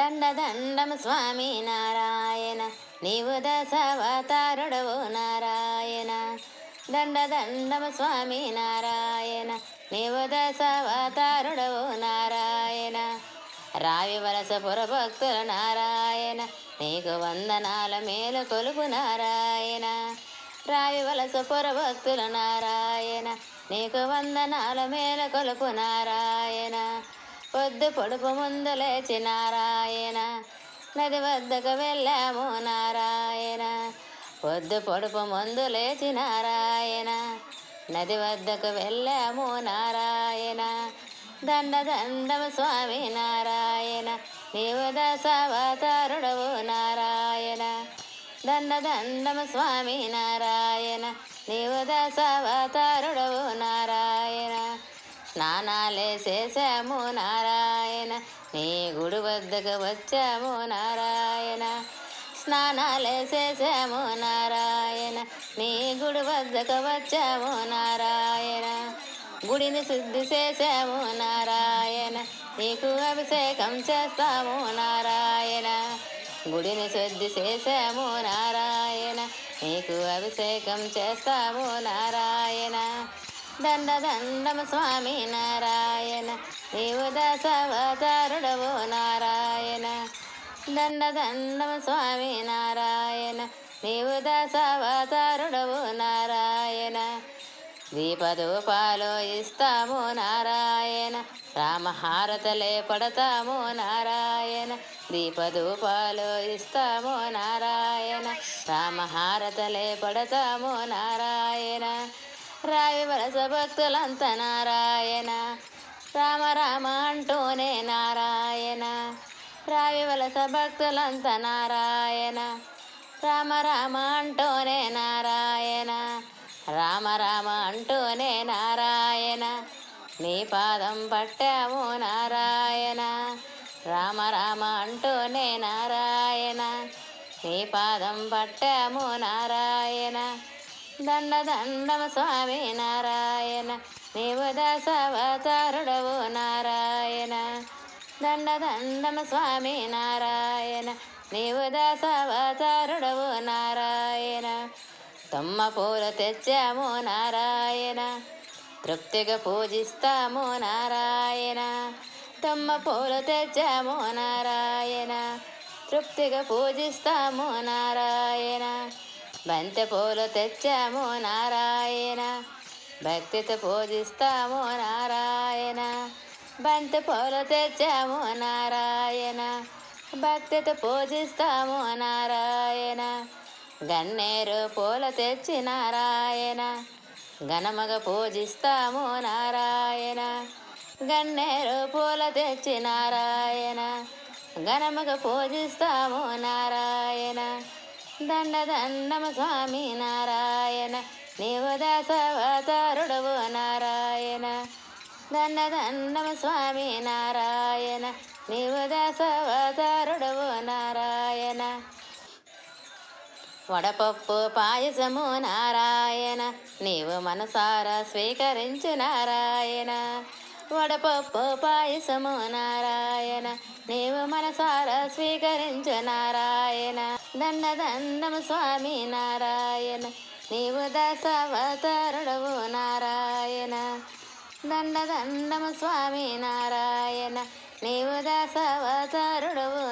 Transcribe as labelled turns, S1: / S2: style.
S1: దండ దండం స్వామి నారాయణ నీవు దశావతారుడవు నారాయణ. దండ దండం స్వామి నారాయణ నీవు దశావతారుడవు నారాయణ. రావి వలస పురభక్తుల నారాయణ నీకు వందనాల మేలు కొలుపు నారాయణ. రావి వలస పురభక్తుల నారాయణ నీకు వందనాల మేలు కొలుపు నారాయణ. పొద్దు పొడుపు ముందు లేచి నారాయణ. నది వద్దకు వెళ్ళాము నారాయణ. పొద్దు పొడుపు ముందు లేచి నారాయణ. నది వద్దకు వెళ్ళాము నారాయణ. దండ దండము స్వామి నారాయణ. నీవు దశావతారుడవు నారాయణ. దండ దండము స్వామి నారాయణ. నీవు దశావతారుడవు నారాయణ స్నానాలే చేశాము నారాయణ. నీ గుడి వద్దకు వచ్చాము నారాయణ. స్నానాలే చేశాము నారాయణ. నీ గుడి వద్దకు వచ్చాము నారాయణ. గుడిని శుద్ధి చేశాము నారాయణ. నీకు అభిషేకం చేస్తాము నారాయణ. గుడిని శుద్ధి చేశాము నారాయణ. నీకు అభిషేకం చేస్తాము నారాయణ. దండ దండమ స్వామి నారాయణ నీవు దశవతారుడవు నారాయణ దండ దండమ స్వామి నారాయణ నీవు దశవతారుడవు నారాయణ దీపదూపాలు ఇస్తాము నారాయణ రామహారతలే పడతాము నారాయణ దీపదూపాలు ఇస్తాము నారాయణ రామహారతలే పడతాము నారాయణ రావి వలస భక్తులంత నారాయణ. రామ రామ అంటూనే నారాయణ. రావి వలస భక్తులంత నారాయణ. రామ రామ అంటూనే నారాయణ. రామ రామ అంటూనే నారాయణ. నీ పాదం పట్టాము నారాయణ. రామ రామ అంటూనే నారాయణ. నీ పాదం పట్టాము నారాయణ. దండ దండమ స్వామి నారాయణ నీవు దశావతారుడవు నారాయణ. దండ దండమ స్వామి నారాయణ నీవు దశావతారుడవు నారాయణ. తమ్మ పూలు తెచ్చాము నారాయణ తృప్తిగా పూజిస్తాము నారాయణ. తమ్మ పూలు తెచ్చాము నారాయణ తృప్తిగా పూజిస్తాము నారాయణ. బంతి పూలు తెచ్చాము నారాయణ. భక్తితో పూజిస్తాము నారాయణ. బంతి పూలు తెచ్చాము నారాయణ. భక్తితో పూజిస్తాము నారాయణ. గన్నేరు పూల తెచ్చి నారాయణ. గణమగ పూజిస్తాము నారాయణ. గన్నేరు పూల తెచ్చి నారాయణ. గణమగ పూజిస్తాము నారాయణ. దండ దండమ స్వామి నారాయణ నీవు దాసవతారుడవు నారాయణ. దండ దండమ స్వామి నారాయణ నీవు దాసవతారుడవు నారాయణ. వడపప్పు పాయసము నారాయణ నీవు మనసారా స్వీకరించు నారాయణ. వడపప్పు పాయసము నారాయణ నీవు మనసారా స్వీకరించు నారాయణ. దండ దండము స్వామి నారాయణ నీవు దశావతారుడవు నారాయణ. దండ దండము స్వామి నారాయణ నీవు దశావతారుడవు